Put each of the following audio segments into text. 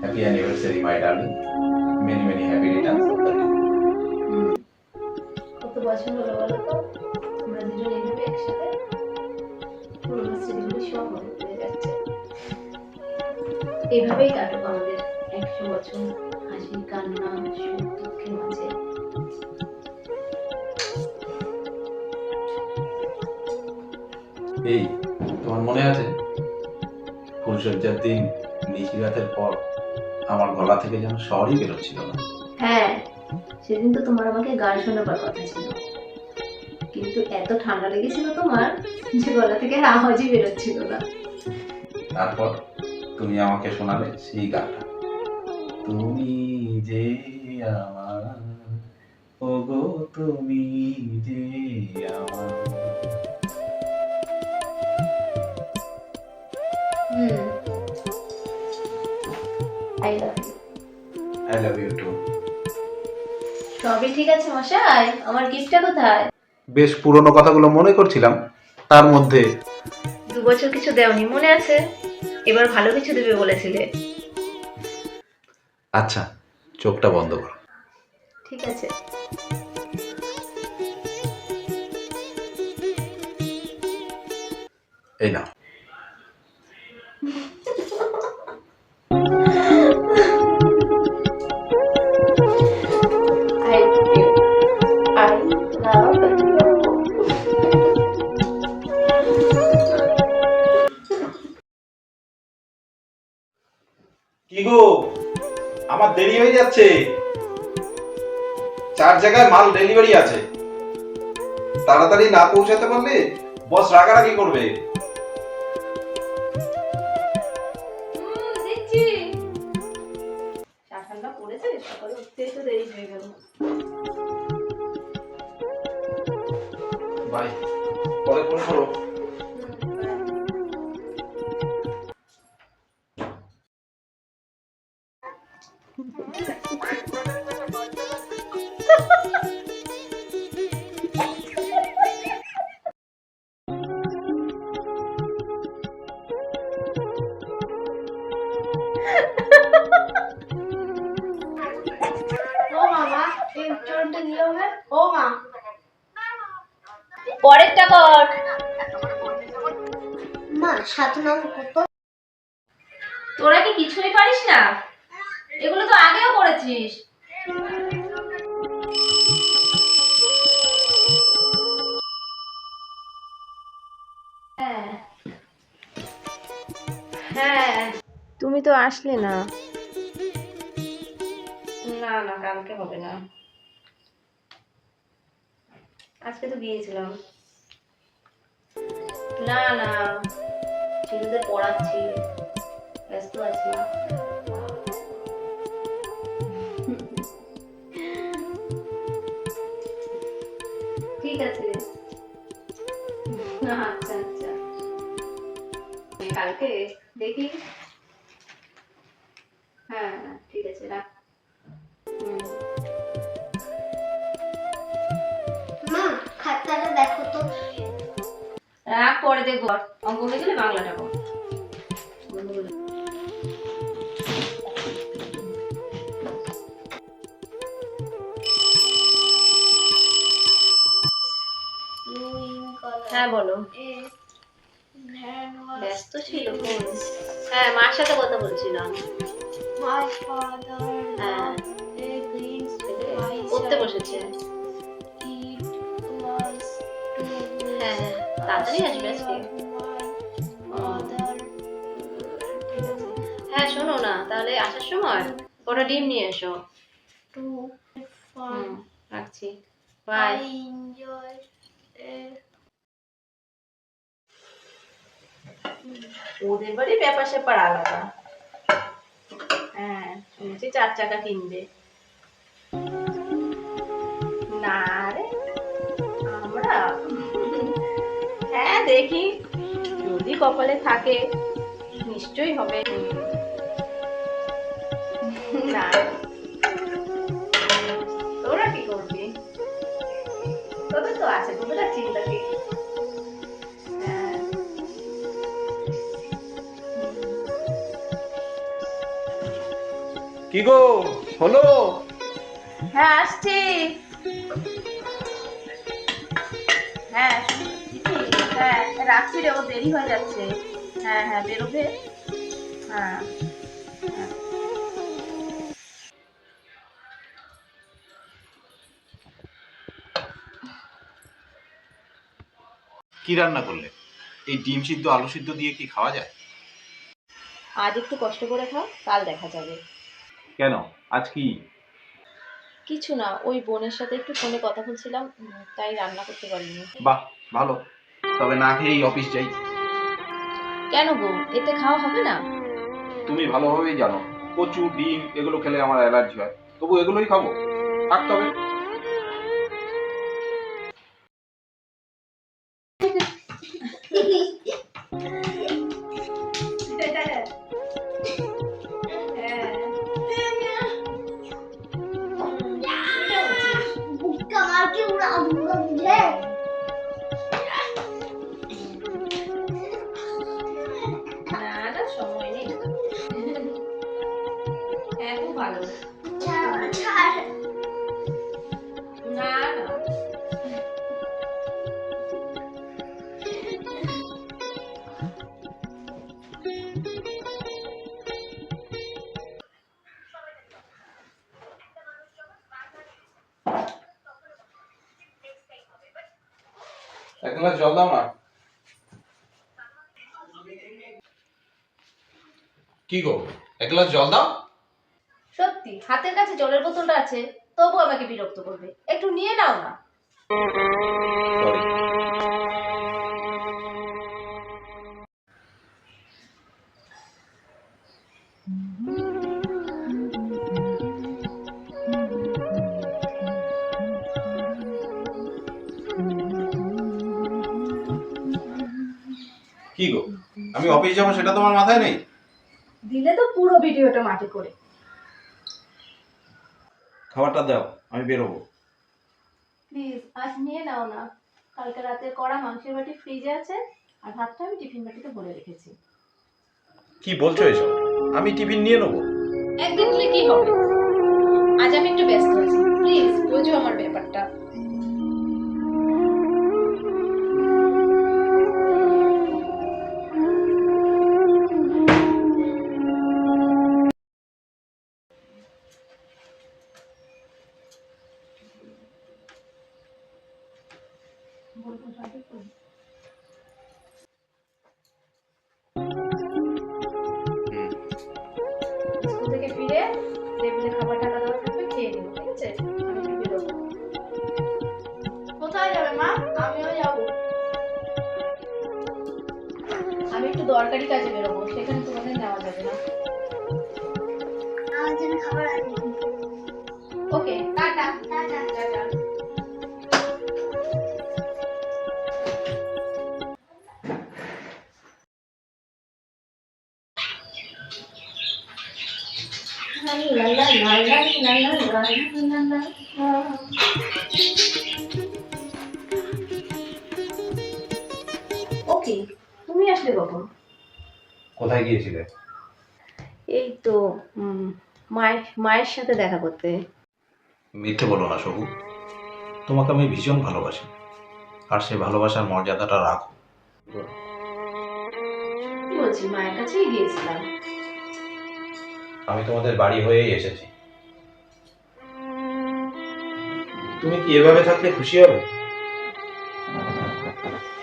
Happy anniversary my darling many many happy returns of কত বছর হলো বলো তো? আমরা দুজন এইভাবে একসাথে পুরোনো স্মৃতিগুলো সব মনে পড়ে যাচ্ছে। এভাবেই কাটুক আমাদের একশো বছর হাসি কান্না সুখ দুঃখের মাঝে। এই তোমার মনে আছে? ফুলসজ্জার দিন নিশিরাতের পর আমার গলা থেকে যেন শহরই বেরোচ্ছিল না। হ্যাঁ সেদিন তো তোমার আমাকে গান শোনাবার কথা ছিল। কিন্তু এত ঠান্ডা লেগেছিল তোমার যে গলা থেকে আওয়াজই বেরোচ্ছিল না। তারপর তুমি আমাকে শোনালে সেই গানটা। তুমি যে আমার ওগো তুমি যে আমার। হুম। I love you I love you too সবই ঠিক আছে মশাই আমার গিফটটা কোথায়? বেশ পুরনো কথাগুলো মনে করছিলাম তার মধ্যে। দু বছর কিছু দেওনি মনে আছে? এবার ভালো কিছু দেবে বলেছিলে। আচ্ছা চোখটা বন্ধ করো। ঠিক আছে। এই নাও। যাচ্ছে। চার জায়গায় মাল ডেলিভারি আছে। তাড়াতাড়ি না পৌঁছাতে পারলে বস রাগারাগি করবে। বাই পরে ফোন করো। মা সাত নং কত? তোরা কি কিছুই পারিস না? এগুলো তো আগেও করেছিস। হ্যাঁ। হ্যাঁ। তুমি তো আসলে না। না না কালকে হবে না। আজকে তো গিয়েছিলাম। না না। ছেলেদের পড়াচ্ছি, ব্যস্ত আছি। ঠিক আছে। আচ্ছা আচ্ছা। কালকে দেখি। হ্যাঁ ঠিক আছে, রাখ। মা, খাতাটা দেখো তো। রাখ পরে দেখব। অঙ্ক হয়ে গেলে বাংলাটা হ্যাঁ বলো। ব্যস্ত ছিল হ্যাঁ মার সাথে কথা বলছিলাম। হ্যাঁ। পড়তে বসেছে। হ্যাঁ তাড়াতাড়ি আসবে হ্যাঁ শোনো না, তাহলে আসার সময় কটা ডিম নিয়ে এসো. ওদের বাড়ি ব্যাপার স্যাপার আলাদা। হ্যাঁ শুনেছি চার চাকা কিনবে। না রে, আমরা দেখি যদি কপালে থাকে নিশ্চয়ই হবে। না। তোরা কি করবি? তো আছে তোদের চিন্তা কি? কি গো হলো? হ্যাঁ আসছি। হ্যাঁ হ্যাঁ রাখছি রে ও দেরি হয়ে যাচ্ছে। হ্যাঁ হ্যাঁ বেরোবে। হ্যাঁ হ্যাঁ। কি রান্না করলে? এই ডিম সিদ্ধ আলু সিদ্ধ দিয়ে কি খাওয়া যায়? আজ একটু কষ্ট করে খাও কাল দেখা যাবে। কেন? আজ কি? কিছু না ওই বোনের সাথে একটু ফোনে কথা বলছিলাম তাই রান্না করতে পারিনি। বাহ ভালো। তবে না খেয়েই অফিস যাই। কেন গো? এতে খাওয়া হবে না? তুমি ভালোভাবেই জানো কচু ডিম এগুলো খেলে আমার অ্যালার্জি হয়। তবু এগুলোই খাব। থাক তবে। এক গ্লাস জল দাও না। কি গো? এক গ্লাস জল দাও। সত্যি হাতের কাছে জলের বোতলটা আছে তবু আমাকে বিরক্ত করবে। একটু নিয়ে নাও না। সরি আমি অফিস যাব সেটা তোমার মাথায় নেই? দিলে তো পুরো ভিডিওটা মাটি করে। খাবারটা দাও আমি বেরোবো। প্লিজ আজ নিয়ে নাও না। কালকে রাতে কড়া মাংসের বাটি ফ্রিজে আছে আর ভাতটা আমি টিফিন বাটিতে ভরে রেখেছি। কি বলছো এসব? আমি টিফিন নিয়ে নেব। একদিন হলে কি হবে? আজ আমি একটু ব্যস্ত আছি। প্লিজ বোঝো আমার ব্যাপারটা। দরকারি কাজে বেরোবো সেখানে তোমাদের নেওয়া যাবে না। Okay tata. Tata. Tata. Okay তুমি আসলে কখন? কোথায় গিয়েছিলে? এই তো মায়ের মায়ের সাথে দেখা করতে। মিথ্যে বলো না সবু। তোমাকে আমি ভীষণ ভালোবাসি। আর সেই ভালোবাসার মর্যাদাটা রাখো। বলছি মায়ের কাছেই গিয়েছিলাম। আমি তোমাদের বাড়ি হয়েই এসেছি। তুমি কি এভাবে থাকলে খুশি হবে?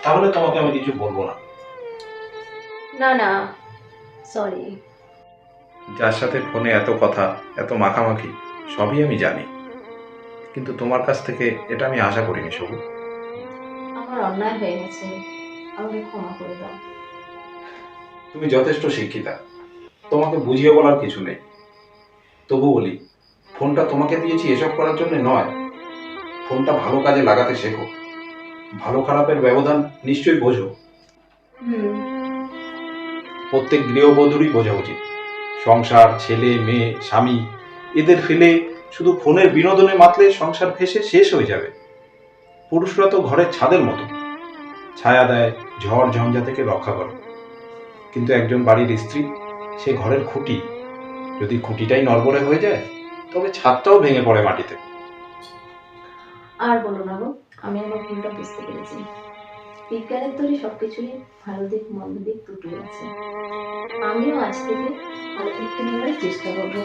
তাহলে তোমাকে আমি কিছু বলব না। না না সরি যার সাথে ফোনে এত কথা এত মাখামাখি সবই আমি জানি। কিন্তু তোমার কাছ থেকে এটা আমি আশা করিনি সবু। আমার অন্যায় হয়ে গেছে। আমাকে ক্ষমা করে দাও। তুমি যথেষ্ট শিক্ষিতা। তোমাকে বুঝিয়ে বলার কিছু নেই। তবু বলি ফোনটা তোমাকে দিয়েছি এসব করার জন্য নয়। ফোনটা ভালো কাজে লাগাতে শেখো। ভালো খারাপের ব্যবধান নিশ্চয়ই বোঝো। হুম। প্রত্যেক গৃহবধূরই বোঝা উচিত সংসার, ছেলে, মেয়ে, স্বামী, এদের ফেলে শুধু ফোনের বিনোদনে মাতলে সংসার ভেসে শেষ হয়ে যাবে। পুরুষরা তো ঘরের ছাদের মতো। ছায়া দেয়, ঝড় ঝঞ্ঝা থেকে রক্ষা করে। কিন্তু একজন বাড়ির স্ত্রী, সে ঘরের খুঁটি। যদি খুঁটিটাই নড়বড়ে হয়ে যায়, তবে ছাদটাও ভেঙে পড়ে মাটিতে। আর বলো না গো, আমি আমার ভুলটা বুঝতে পেরেছি। বিজ্ঞানের তৈরি সবকিছুরই ভালো দিক, মন্দ দিক দুটোই আছে। আমিও আজ থেকে ভালো দিকটা নেওয়ার চেষ্টা করব।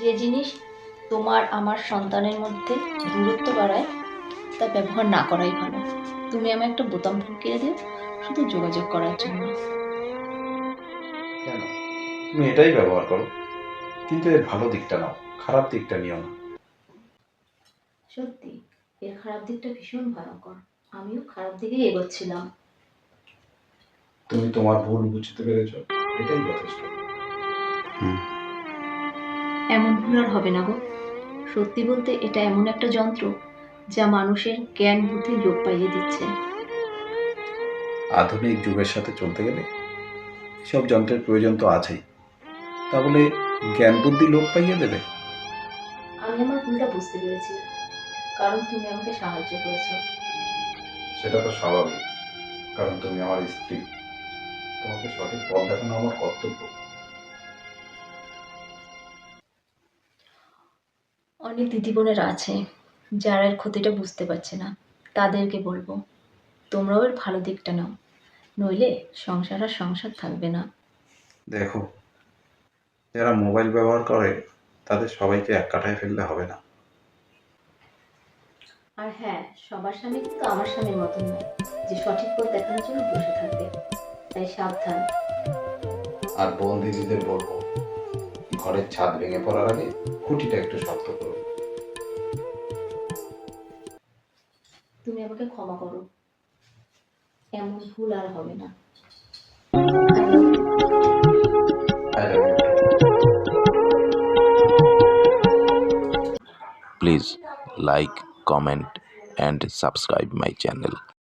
যে জিনিস তোমার আমার সন্তানের মধ্যে দূরত্ব বাড়ায়, তা ব্যবহার না করাই ভালো। তুমি আমায় একটা বোতাম ঢুকিয়ে দিও, শুধু যোগাযোগ করার জন্য। তুমি এটাই ব্যবহার করো। কিন্তু এর ভালো দিকটা নাও খারাপ দিকটা নিও না। সত্যি এর খারাপ দিকটা ভীষণ ভয়ঙ্কর। আমিও খারাপ দিকে এগোচ্ছিলাম। তুমি তোমার ভুল বুঝতে পেরেছ এটাই যথেষ্ট। এমন ভুল আর হবে না গো। সত্যি বলতে এটা এমন একটা যন্ত্র যা মানুষের জ্ঞান বুদ্ধি লোপ পাইয়ে দিচ্ছে। আধুনিক যুগের সাথে চলতে গেলে সব যন্ত্রের প্রয়োজন তো আছেই। তা বলে জ্ঞান বুদ্ধি লোপ পাইয়ে দেবে? আমি আমার ভুলটা বুঝতে পেরেছি কারণ তুমি আমাকে সাহায্য করেছ। সেটা তো স্বাভাবিক কারণ তুমি আমার স্ত্রী। তোমাকে সঠিক পথ দেখানো আমার কর্তব্য। অনেক দিদিবোনেরা আছে যারা এর ক্ষতিটা বুঝতে পারছে না। তাদেরকে বলব তোমরাও এর ভালো দিকটা নাও নইলে সংসার আর সংসার থাকবে না। দেখো যারা মোবাইল ব্যবহার করে তাদের সবাইকে এক কাঠায় ফেললে হবে না। আর হ্যাঁ সবার স্বামী কিন্তু আমার স্বামীর মতন নয়। যে সঠিক পথ দেখানোর জন্য বসে থাকবে। তাই সাবধান। আর বোন দিদিদের বলব ঘরের ছাদ ভেঙে পড়ার আগে খুঁটিটা একটু শক্ত করো। তুমি আমাকে ক্ষমা করো। এমন ভুল আর হবে না। Please like comment and subscribe my channel